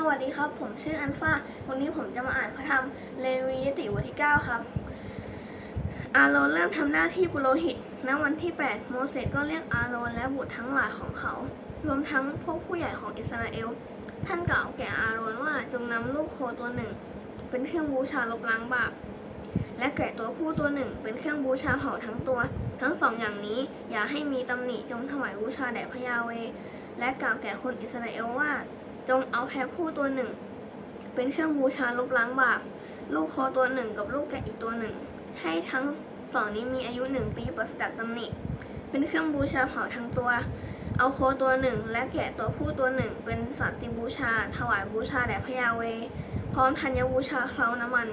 สวัสดีครับ ผมชื่ออันฟาวันนี้ผมจะมาอ่านพระธรรมเลวียติบทที่ 9 ครับ อาโรนเริ่มทำหน้าที่ปุโรหิต ณ วันที่ 8 โมเสสก็เรียกอาโรนและบุตรทั้งหลายของเขา รวมทั้งพวกผู้ใหญ่ของอิสราเอล ท่านกล่าวแก่อาโรนว่าจงนำลูกโคตัวหนึ่ง เป็นเครื่องบูชาลบล้างบาป และแกะตัวผู้ตัวหนึ่ง เป็นเครื่องบูชาเผาทั้งตัว ทั้งสองอย่างนี้อย่าให้มีตำหนิจงถวายบูชาแด่พระยาเว และกล่าวแก่คนอิสราเอลว่า จงเอาแพะผู้ตัวหนึ่ง เป็นเครื่องบูชาลบล้างบาปลูกโคตัวหนึ่งกับลูกแกะอีกตัวหนึ่ง ให้ทั้งสองนี้มีอายุหนึ่งปีปราศจากตำหนิ เป็นเครื่องบูชาเผาทั้งตัว เอาโคตัวหนึ่ง และแกะตัวผู้ตัวหนึ่ง เป็นสัตติบูชา ถวายบูชาแด่พระยาเว พร้อมธัญบูชาเคล้าน้ำมัน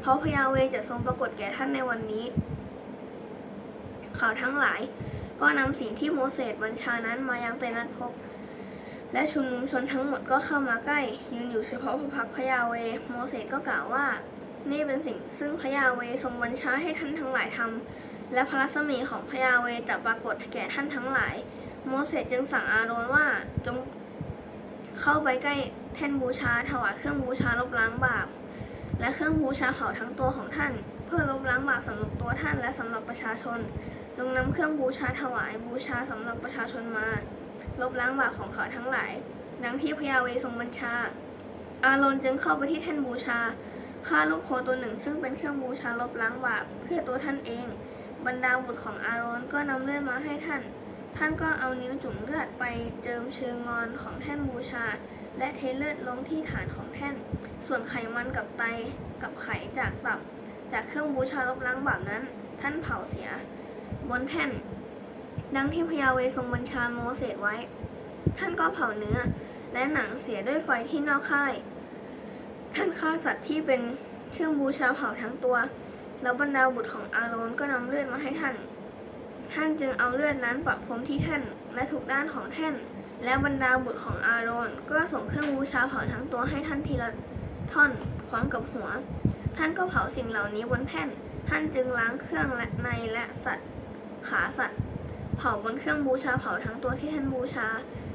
เพราะพระยาเวจะทรงปรากฏแก่ท่านในวันนี้เขาทั้งหลายก็นำสิ่งที่โมเสสบัญชานั้นมายังเตนัดพบ และชุมนุมชนทั้งหมดก็เข้ามาใกล้ ยืนอยู่เฉพาะพระพักพระยาเว โมเสสก็กล่าวว่า นี่เป็นสิ่งซึ่งพระยาเวทรงบัญชาให้ท่านทั้งหลายทำและพระรัศมีของพระยาเวจะปรากฏแก่ท่านทั้งหลาย โมเสสจึงสั่งอาโรนว่าจงเข้าไปใกล้แท่นบูชาถวายเครื่องบูชาลบล้างบาป และเครื่องบูชาเผาทั้งตัวของท่าน เพื่อลบล้างบาปสำหรับตัวท่านและสำหรับประชาชน จงนำเครื่องบูชาถวายบูชาสำหรับประชาชนมา ลบล้างบาปของเขาทั้งหลาย ดังที่พยาเวทรงบัญชา อาโรนจึงเข้าไปที่แท่นบูชาฆ่าลูกโคตัวหนึ่งซึ่งเป็นเครื่องบูชาลบล้างบาปเพื่อตัวท่านเอง บรรดาบุตรของอาโรนก็นำเลือดมาให้ท่าน ท่านก็เอานิ้วจุ่มเลือดไปเจิมเชิงงอนของแท่นบูชา และเทเลือดลงที่ฐานของแท่น ส่วนไขมันกับไตกับไขจากตับ จากเครื่องบูชาลบล้างบาปนั้น ท่านเผาเสีย บนแท่น ดังที่พยาเวทรงบัญชาโมเสสไว้ ท่านก็เผาเนื้อ และหนังเสียด้วยไฟที่นอกค่าย ท่านฆ่าสัตว์ที่เป็นเครื่องบูชาเผาทั้งตัว แล้วบรรดาบุตรของอาโรนก็นำเลือดมาให้ท่าน ท่านจึงเอาเลือดนั้นประพรมที่แท่นและทุกด้านของแท่น และบรรดาบุตรของอาโรนก็ส่งเครื่องบูชาเผาทั้งตัวให้ท่านทีละท่อนพร้อมกับหัว ท่านก็เผาสิ่งเหล่านี้บนแท่น ท่านจึงล้างเครื่องและในและสัตว์ขาสัตว์ เผาบนเครื่องบูชาเผาทั้งตัวที่ท่านบูชา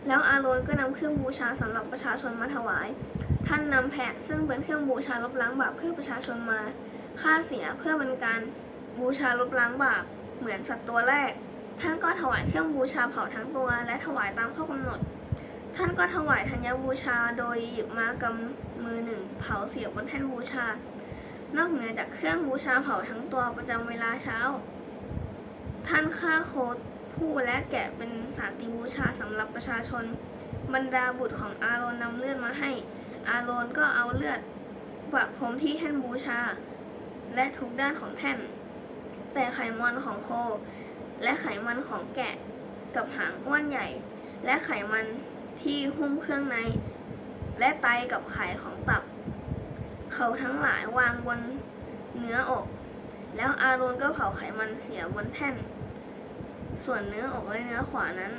แล้วอาโรนก็นำเครื่องบูชาสำหรับประชาชนมาถวาย ท่านนำแพะซึ่งเป็นเครื่องบูชาลบล้างบาปเพื่อประชาชนมาฆ่าเสียเพื่อเป็นการบูชาลบล้างบาปเหมือนสัตว์ตัวแรก ท่านก็ถวายเครื่องบูชาเผาทั้งตัว และถวายตามข้อกำหนด ท่านก็ถวายธัญบูชาโดยหยิบมากำมือหนึ่งเผาเสียบบนแท่นบูชา นอกเหนือจากเครื่องบูชาเผาทั้งตัวประจำเวลาเช้า ท่านฆ่าโค ผู้และแกะเป็นสาติบูชาสำหรับประชาชน บรรดาบุตรของอาโรนนำเลือดมาให้ อาโรนก็เอาเลือดประพรมที่แท่นบูชา และทุกด้านของแท่น แต่ไขมันของโค และไขมันของแกะกับหางอ้วนใหญ่ และไขมันที่หุ้มเครื่องใน และไตกับไขของตับ เขาทั้งหลายวางบนเนื้ออก แล้วอาโรนก็เผาไขมันเสียบนแท่น ส่วนเนื้ออกและเนื้อขวานั้น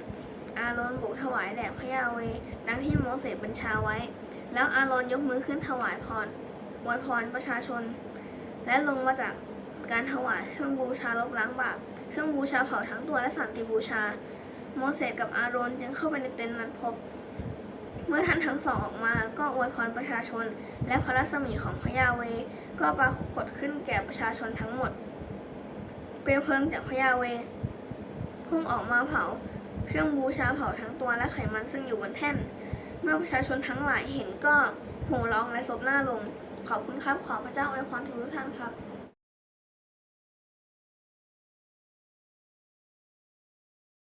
อาโรนบุกถวายแด่พระยาเวดังที่โมเสสบัญชาไว้ แล้วอาโรนยกมือขึ้นถวายพรอวยพรประชาชน และลงมาจากการถวายเครื่องบูชาลบล้างบาปเครื่องบูชาเผาทั้งตัวและสันติบูชา โมเสสกับอาโรนจึงเข้าไปในเต็นท์นัดพบ เมื่อท่านทั้งสองออกมาก็อวยพรประชาชน และพระรัศมีของพระยาเวก็ปรากฏขึ้นแก่ประชาชนทั้งหมด เปลวเพลิงจากพระยาเว พุ่งออกมาเผา เครื่องบูชาเผาทั้งตัวและไขมันซึ่งอยู่บนแท่น เมื่อประชาชนทั้งหลายเห็นก็โห่ร้องและซบหน้าลง ขอบคุณครับ ขอพระเจ้าอวยพรทุกท่านครับ